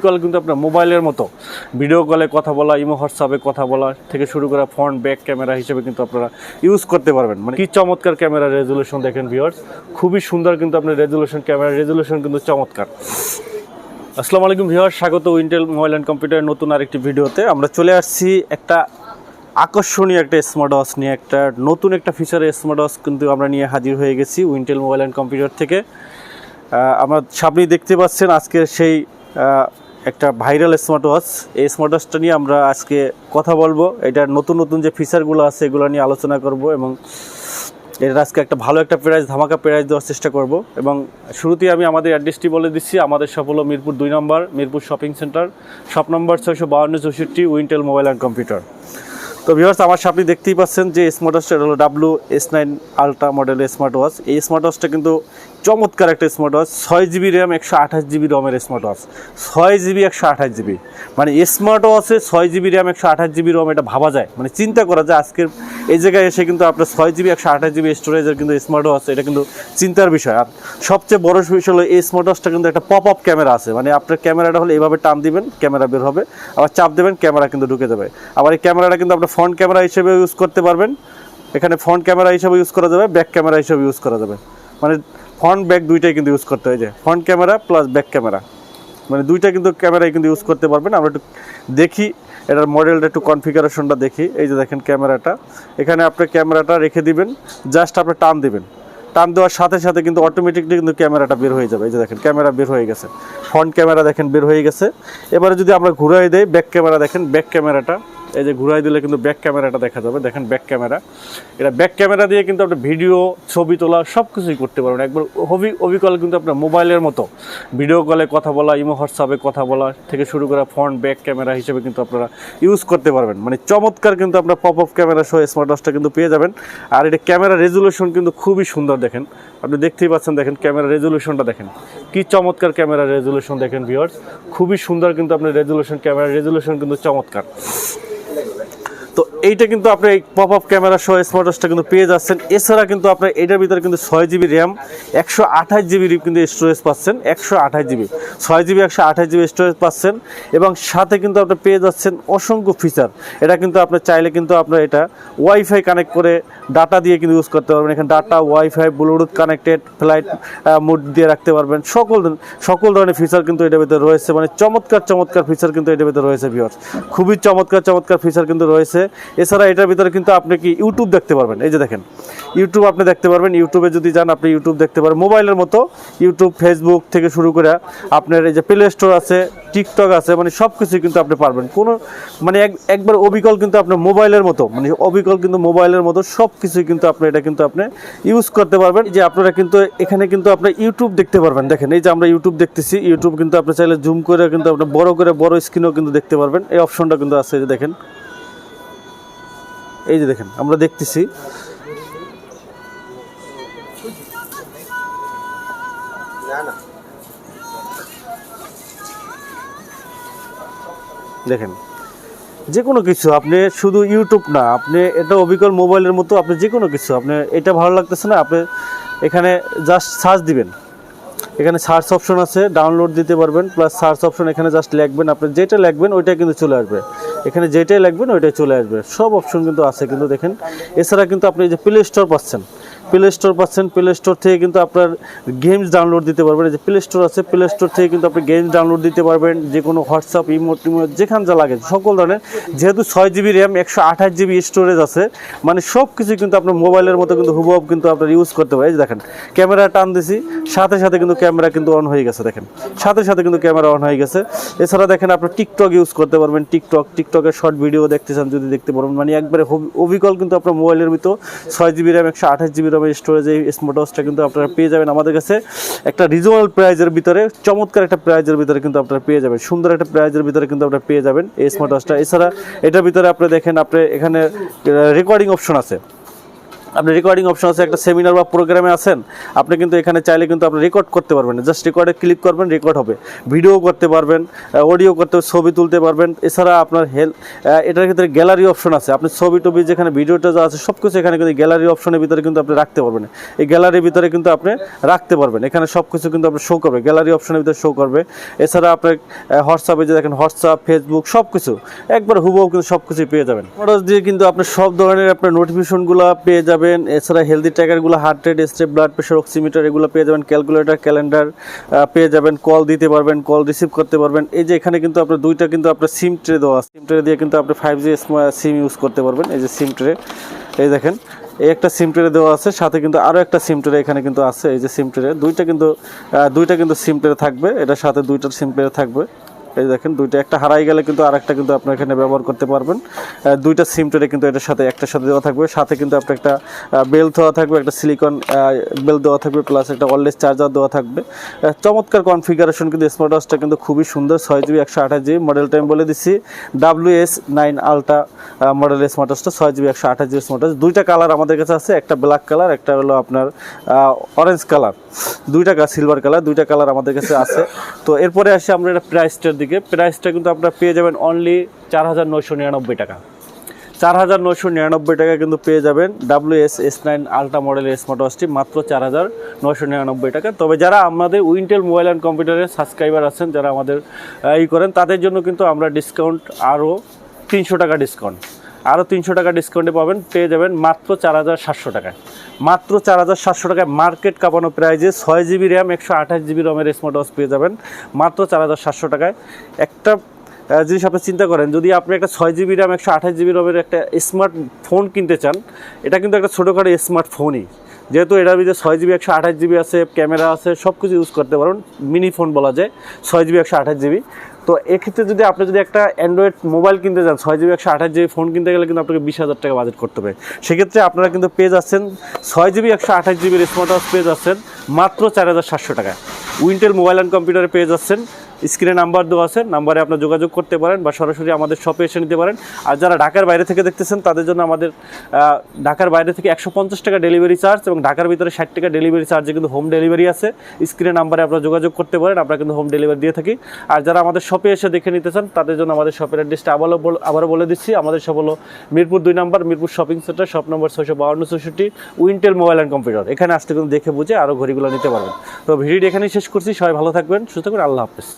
Call কিন্তু আপনার মোবাইলের মতো। ভিডিও কলে কথা বলা, ইমো, হোয়াটসঅ্যাপে কথা বলা, থেকে শুরু করা ফ্রন্ট, ব্যাক ক্যামেরা হিসেবে কিন্তু আপনারা ইউজ করতে পারবেন। মানে কি চমৎকার ক্যামেরা রেজুলেশন দেখেন ভিউয়ার্স খুবই সুন্দর কিন্তু আপনার রেজুলেশন ক্যামেরা রেজুলেশন কিন্তু চমৎকার। আসসালামু আলাইকুম ভিউয়ার্স স্বাগত ইন্টেল মোবাইল অ্যান্ড কম্পিউটারের নতুন আরেকটি ভিডিওতে। আমরা চলে আসছি একটা আকর্ষণীয় একটা স্মার্ট ওয়াচ নিয়ে, একটা নতুন একটা ফিচারের স্মার্ট ওয়াচ কিন্তু আমরা নিয়ে হাজির হয়ে গেছি উইন্টেল মোবাইল অ্যান্ড কম্পিউটার থেকে। আমরা সামনেই দেখতে পাচ্ছেন আজকের সেই একটা ভাইরাল স্মার্ট ওয়াচ এই স্মার্ট ওয়াচটা নিয়ে আমরা আজকে কথা বলব। এটার নতুন নতুন যে ফিচারগুলো আছে, এগুলো নিয়ে আলোচনা করব এবং এটার আজকে একটা ভালো একটা প্রাইজ ধামাকা প্রাইজ দেওয়ার চেষ্টা করব। এবং শুরুতেই আমি আমাদের অ্যাড্রেসটি বলে দিচ্ছি। আমাদের সব হলো মিরপুর দুই নম্বর, মিরপুর শপিং সেন্টার শপ নম্বর ছয়শো বাউন্ন চৌষট্টি উইন্টেল মোবাইল অ্যান্ড কম্পিউটার তো ভিউয়ার্স আমার সামনে দেখতেই পাচ্ছেন যে স্মার্ট ওয়াচটা হলো ডাব্লু এস নাইন আলট্রা মডেলের স্মার্ট ওয়াচ এই স্মার্ট ওয়াচটা কিন্তু চমৎকার একটা স্মার্ট ওয়াচ ছয় জিবি র্যাম একশো আঠাশ জিবি রমের স্মার্ট ওয়াচ ছয় জিবি একশো আঠাশ জিবি মানে স্মার্ট ওয়াচে ছয় জিবি র্যাম একশো আঠাশ জিবি রম এটা ভাবা যায়। মানে চিন্তা করা যায় আজকের এই জায়গায় এসে কিন্তু আপনার ছয় জিবি একশো আঠাশ জিবি স্টোরেজের কিন্তু স্মার্ট ওয়াচ এটা কিন্তু চিন্তার বিষয়। আর সবচেয়ে বড় বিষয় হলো এই স্মার্ট ওয়াচটা কিন্তু একটা পপ আপ ক্যামেরা আছে। মানে আপনার ক্যামেরাটা হলে এভাবে টান দিবেন ক্যামেরা বের হবে। আবার চাপ দেবেন ক্যামেরা কিন্তু ঢুকে যাবে। আবার এই ক্যামেরাটা কিন্তু আপনার ফ্রন্ট ক্যামেরা হিসেবে ইউজ করতে পারবেন। এখানে ফ্রন্ট ক্যামেরা হিসেবে ইউজ করা যাবে ব্যাক ক্যামেরা হিসেবে ইউজ করা যাবে। মানে ফ্রন্ট ব্যাক দুইটাই কিন্তু ইউজ করতে হয়। যে front camera plus back camera মানে দুইটা কিন্তু ক্যামেরাই কিন্তু ইউজ করতে পারবেন। আমরা একটু দেখি, এটার মডেলটা একটু কনফিগারেশনটা দেখি। এই যে দেখেন ক্যামেরাটা এখানে আপনি ক্যামেরাটা রেখে দিবেন জাস্ট আপনি টান দিবেন। টান দেওয়ার সাথে সাথে কিন্তু অটোমেটিকলি কিন্তু ক্যামেরাটা বের হয়ে যাবে। এই যে দেখেন ক্যামেরা বের হয়ে গেছে। ফ্রন্ট ক্যামেরা দেখেন, বের হয়ে গেছে। এবারে যদি আমরা ঘুরাই দেই ব্যাক ক্যামেরা দেখেন ব্যাক ক্যামেরাটা এই যে ঘুরাই দিলে কিন্তু ব্যাক ক্যামেরাটা দেখা যাবে। দেখেন ব্যাক ক্যামেরা এটা ব্যাক ক্যামেরা দিয়ে কিন্তু আপনি ভিডিও ছবি তোলা সব কিছুই করতে পারবেন। একবার হবি অবিকল কিন্তু আপনার মোবাইলের মতো। ভিডিও কলে কথা বলা ইমো হোয়াটসঅ্যাপে কথা বলা থেকে শুরু করা ফ্রন্ট ব্যাক ক্যামেরা হিসেবে কিন্তু আপনারা ইউজ করতে পারবেন। মানে চমৎকার কিন্তু আপনার পপ আপ ক্যামেরা সহ স্মার্ট ওয়াচটা কিন্তু পেয়ে যাবেন। আর এটা ক্যামেরা রেজুলেশন কিন্তু খুবই সুন্দর দেখেন। আপনি দেখতেই পাচ্ছেন দেখেন ক্যামেরা রেজুলেশনটা দেখেন। কি চমৎকার ক্যামেরা রেজুলেশন দেখেন ভিউয়ার্স খুবই সুন্দর কিন্তু আপনার রেজুলেশন ক্যামেরা রেজুলেশন কিন্তু চমৎকার। তো এইটা কিন্তু আপনি পপ আপ ক্যামেরা সহ স্মার্ট ওয়াচটা কিন্তু পেয়ে যাচ্ছেন। এছাড়া কিন্তু আপনার এটার ভিতরে কিন্তু ছয় জিবি র্যাম একশো আঠাশ জিবি কিন্তু স্টোরেজ পাচ্ছেন, একশো আঠাশ জিবি ছয় জিবি একশো আঠাশ জিবি স্টোরেজ পাচ্ছেন এবং সাথে কিন্তু আপনি পেয়ে যাচ্ছেন অসংখ্য ফিচার এটা কিন্তু আপনি চাইলে কিন্তু আপনার এটা ওয়াইফাই কানেক্ট করে ডাটা দিয়ে কিন্তু ইউজ করতে পারবেন। এখানে data WiFi Bluetooth connected flight mode দিয়ে রাখতে পারবেন। সকল সকল ধরনের ফিচার কিন্তু এটার ভিতরে রয়েছে। মানে চমৎকার চমৎকার ফিচার কিন্তু এটার ভিতরে রয়েছে ভিউয়ার্স খুবই চমৎকার চমৎকার ফিচার কিন্তু রয়েছে। এছাড়া এটার ভিতরে কিন্তু আপনি কি ইউটিউব দেখতে পারবেন। এই যে দেখেন ইউটিউব আপনি দেখতে পারবেন। ইউটিউবে যদি যান, আপনি ইউটিউব দেখতে পারবেন। মোবাইলের মতো ইউটিউব ফেসবুক থেকে শুরু করে আপনার এই যে প্লে স্টোর আছে টিকটক আছে মানে সব কিছুই কিন্তু আপনি পারবেন। কোনো মানে একবার অবিকল কিন্তু আপনার মোবাইলের মতো মানে অবিকল কিন্তু মোবাইলের মতো সব কিছুই কিন্তু আপনি, এটা কিন্তু আপনি ইউজ করতে পারবেন। যে আপনারা কিন্তু এখানে কিন্তু আপনি ইউটিউব দেখতে পারবেন। দেখেন, এই যে আমরা ইউটিউব দেখতেছি ইউটিউব কিন্তু আপনি চাইলে জুম করে কিন্তু আপনি বড় করে, বড় স্ক্রিনও কিন্তু দেখতে পারবেন। এই অপশনটা কিন্তু আছে যে দেখেন। এই যে দেখেন, আমরা দেখতেছি। দেখেন যে কোনো কিছু, আপনি শুধু ইউটিউব না, আপনি এটা অবিকল মোবাইলের মতো, আপনি যে কোনো কিছু, আপনি এটা ভালো লাগতেছে না, আপনি এখানে জাস্ট সার্চ দিবেন। এখানে সার্চ অপশন আছে ডাউনলোড দিতে পারবেন প্লাস সার্চ অপশন এখানে জাস্ট লিখবেন, আপনি যেটা লিখবেন, ওইটা কিন্তু চলে আসবে। এখানে যেটাই লাগবেন ওইটাই চলে আসবে। সব অপশন কিন্তু আছে, কিন্তু দেখেন। এছাড়া কিন্তু আপনি যে প্লে স্টোর পাচ্ছেন প্লে স্টোর পাচ্ছেন প্লে স্টোর থেকে কিন্তু আপনার গেমস ডাউনলোড দিতে পারবেন। যে প্লে স্টোর আছে প্লে স্টোর থেকে কিন্তু আপনি গেমস ডাউনলোড দিতে পারবেন, যে কোনো হোয়াটসঅ্যাপ ইমো টিমো যেখান যা লাগে, সকল ধরনের। যেহেতু ছয় জিবি র্যাম একশো আঠাশ জিবি স্টোরেজ আছে মানে সব কিছু কিন্তু আপনার মোবাইলের মতো কিন্তু হুবহু কিন্তু আপনার ইউজ করতে পারেন। দেখেন ক্যামেরা টান দিছি, সাথে সাথে কিন্তু ক্যামেরা কিন্তু অন হয়ে গেছে, দেখেন। সাথে সাথে কিন্তু ক্যামেরা অন হয়ে গেছে। এছাড়া দেখেন আপনি টিকটক ইউজ করতে পারবেন টিকটক টিকটকের শর্ট ভিডিও দেখতে চান যদি দেখতে পারবেন। মানে একবারে অবিকল কিন্তু আপনার মোবাইলের ভিতর ছয় জিবি র্যাম একশো আঠাশ জিবি র্যামের স্টোরেজে স্মার্টওয়াচটা স্মার্ট ওয়াচটা কিন্তু আপনারা পেয়ে যাবেন আমাদের কাছে। একটা রিজনেবল প্রাইজের ভিতরে, চমৎকার একটা প্রাইজের ভিতরে কিন্তু আপনারা পেয়ে যাবেন। সুন্দর একটা প্রাইজের ভিতরে কিন্তু আপনারা পেয়ে যাবেন এই স্মার্ট ওয়াচটা এছাড়া এটার ভিতরে আপনি দেখেন, আপনি এখানে রেকর্ডিং অপশন আছে। আপনি রেকর্ডিং অপশন আছে, একটা সেমিনার বা প্রোগ্রামে আছেন, আপনি কিন্তু এখানে চাইলে কিন্তু আপনি রেকর্ড করতে পারবেন। জাস্ট রেকর্ডে ক্লিক করবেন রেকর্ড হবে। ভিডিও করতে পারবেন অডিও করতে, ছবি তুলতে পারবেন। এছাড়া আপনার হেল্প এটার ক্ষেত্রে গ্যালারি অপশন আছে। আপনি ছবি টবি যেখানে ভিডিওটা যা আছে সব কিছু এখানে কিন্তু গ্যালারি অপশনের ভিতরে কিন্তু আপনি রাখতে পারবেন। এই গ্যালারির ভিতরে কিন্তু আপনি রাখতে পারবেন। এখানে সব কিছু কিন্তু আপনি শো করবে। গ্যালারি অপশনের ভিতরে শো করবে। এছাড়া আপনার হোয়াটসঅ্যাপে যে দেখেন হোয়াটসঅ্যাপ ফেসবুক সব কিছু একবার হুবহু কিন্তু সব কিছুই পেয়ে যাবেন। দিয়ে কিন্তু আপনি সব ধরনের আপনার নোটিফিকেশনগুলো পেয়ে যাবেন। এছাড়া healthy ট্র্যাকারগুলো heart rate step blood pressure oximeter এগুলো পেয়ে যাবেন। ক্যালকুলেটর ক্যালেন্ডার পেয়ে যাবেন। কল দিতে পারবেন কল রিসিভ করতে পারবেন। এই যে এখানে কিন্তু আপনার দুইটা কিন্তু আপনার সিম ট্রে দেওয়া সিম ট্রে দিয়ে কিন্তু আপনি ফাইভ জি সিম ইউজ করতে পারবেন। এই যে সিম ট্রে এই দেখেন, এই একটা সিম ট্রে দেওয়া আছে। সাথে কিন্তু আরও একটা সিম ট্রে এখানে কিন্তু আছে। এই যে সিম ট্রে দুইটা কিন্তু দুইটা কিন্তু সিম ট্রে থাকবে। এটার সাথে দুইটা সিম ট্রে থাকবে। এই দেখেন, দুইটা একটা হারাই গেলে কিন্তু আরেকটা কিন্তু আপনার এখানে ব্যবহার করতে পারবেন। দুইটা সিম ট্রে কিন্তু এটার সাথে, একটার সাথে দেওয়া থাকবে। সাথে কিন্তু আপনার একটা বেল দেওয়া থাকবে, একটা সিলিকন বেল দেওয়া থাকবে প্লাস একটা ওয়ারলেস চার্জার দেওয়া থাকবে। চমৎকার কনফিগারেশন কিন্তু স্মার্ট ওয়াচটা কিন্তু খুবই সুন্দর, ছয় জিবি একশো আঠাশ জিবি মডেলটা আমি বলে দিচ্ছি ডাব্লিউ এস নাইন আলট্রা মডেলের স্মার্ট ওয়াচটা ছয় জিবি একশো আঠাশ জিবি স্মার্ট ওয়াচ দুইটা কালার আমাদের কাছে আছে, একটা ব্ল্যাক কালার একটা হলো আপনার অরেঞ্জ কালার দুইটা সিলভার কালার দুইটা কালার আমাদের কাছে আছে। তো এরপরে আসি আমরা এটা প্রাইসটার দিকে। প্রাইসটা কিন্তু আপনারা পেয়ে যাবেন অনলি চার হাজার নয়শো নিরানব্বই টাকা। চার হাজার নয়শো নিরানব্বই টাকা কিন্তু পেয়ে যাবেন W S S nine ultra মডেলের স্মার্ট ওয়াচটি মাত্র চার হাজার নয়শো নিরানব্বই টাকা। তবে যারা আমাদের উইন্টেল মোবাইল অ্যান্ড কম্পিউটারের সাবস্ক্রাইবার আছেন, যারা আমাদের ই করেন, তাদের জন্য কিন্তু আমরা ডিসকাউন্ট আরও তিনশো টাকা ডিসকাউন্ট আরও তিনশো টাকা ডিসকাউন্টে পাবেন, পেয়ে যাবেন মাত্র চার হাজার সাতশো টাকায়। মাত্র চার হাজার সাতশো টাকায় মার্কেট কাঁপানো প্রাইজে ছয় জিবি র্যাম, একশো আঠাশ জিবি রমের স্মার্ট ওয়াচ পেয়ে যাবেন। মাত্র চার হাজার সাতশো টাকায়। একটা জিনিস আপনি চিন্তা করেন, যদি আপনি একটা ছয় জিবি র্যাম, একশো আঠাশ জিবি রমের একটা স্মার্ট ফোন কিনতে চান, এটা কিন্তু একটা ছোটোখাটো স্মার্ট ফোনই যেহেতু এটার ভিতরে ছয় জিবি, একশো আঠাশ জিবি আছে, ক্যামেরা আছে সব কিছু ইউজ করতে পারেন মিনি ফোন বলা যায়, ছয় জিবি, একশো আঠাশ জিবি। তো এক্ষেত্রে যদি আপনি যদি একটা অ্যান্ড্রয়েড মোবাইল কিনতে যান, ছয় জিবি একশো আঠাশ জিবি ফোন কিনতে গেলে কিন্তু আপনাকে বিশ হাজার টাকা বাজেট করতে হবে। সেক্ষেত্রে আপনারা কিন্তু পেয়ে যাচ্ছেন ছয় জিবি একশো আঠাশ জিবির স্মার্ট ওয়াচ পেয়ে যাচ্ছেন মাত্র চার হাজার সাতশো টাকা উইন্টেল মোবাইল অ্যান্ড কম্পিউটারে পেয়ে যাচ্ছেন। স্ক্রিনে নাম্বার দেওয়া আছে, নাম্বারে আপনার যোগাযোগ করতে পারেন বা সরাসরি আমাদের শপে এসে নিতে পারেন। আর যারা ঢাকার বাইরে থেকে দেখতেছেন, তাদের জন্য আমাদের ঢাকার বাইরে থেকে একশো পঞ্চাশ টাকা ডেলিভারি চার্জ এবং ঢাকার ভিতরে ষাট টাকা ডেলিভারি চার্জে কিন্তু হোম ডেলিভারি আছে। স্ক্রিনে নাম্বারে আপনারা যোগাযোগ করতে পারেন, আমরা কিন্তু হোম ডেলিভারি দিয়ে থাকি। আর যারা আমাদের শপে এসে দেখে নিতে চান, তাদের জন্য আমাদের শপের অ্যাড্রেসটা আবারও আবারও বলে দিচ্ছি। আমাদের শপ হলো মিরপুর দুই নম্বর, মিরপুর শপিং সেন্টার, শপ নম্বর ছয়শো বাউন্ন চৌষট্টি, উইন্টেল মোবাইল অ্যান্ড কম্পিউটার। এখানে আসতে কিন্তু দেখে বুঝে আরও ঘড়িগুলো নিতে পারবেন। তো ভিডিওটি এখানেই শেষ করছি, সবাই ভালো থাকবেন, সুস্থ করে আল্লাহ হাফেজ।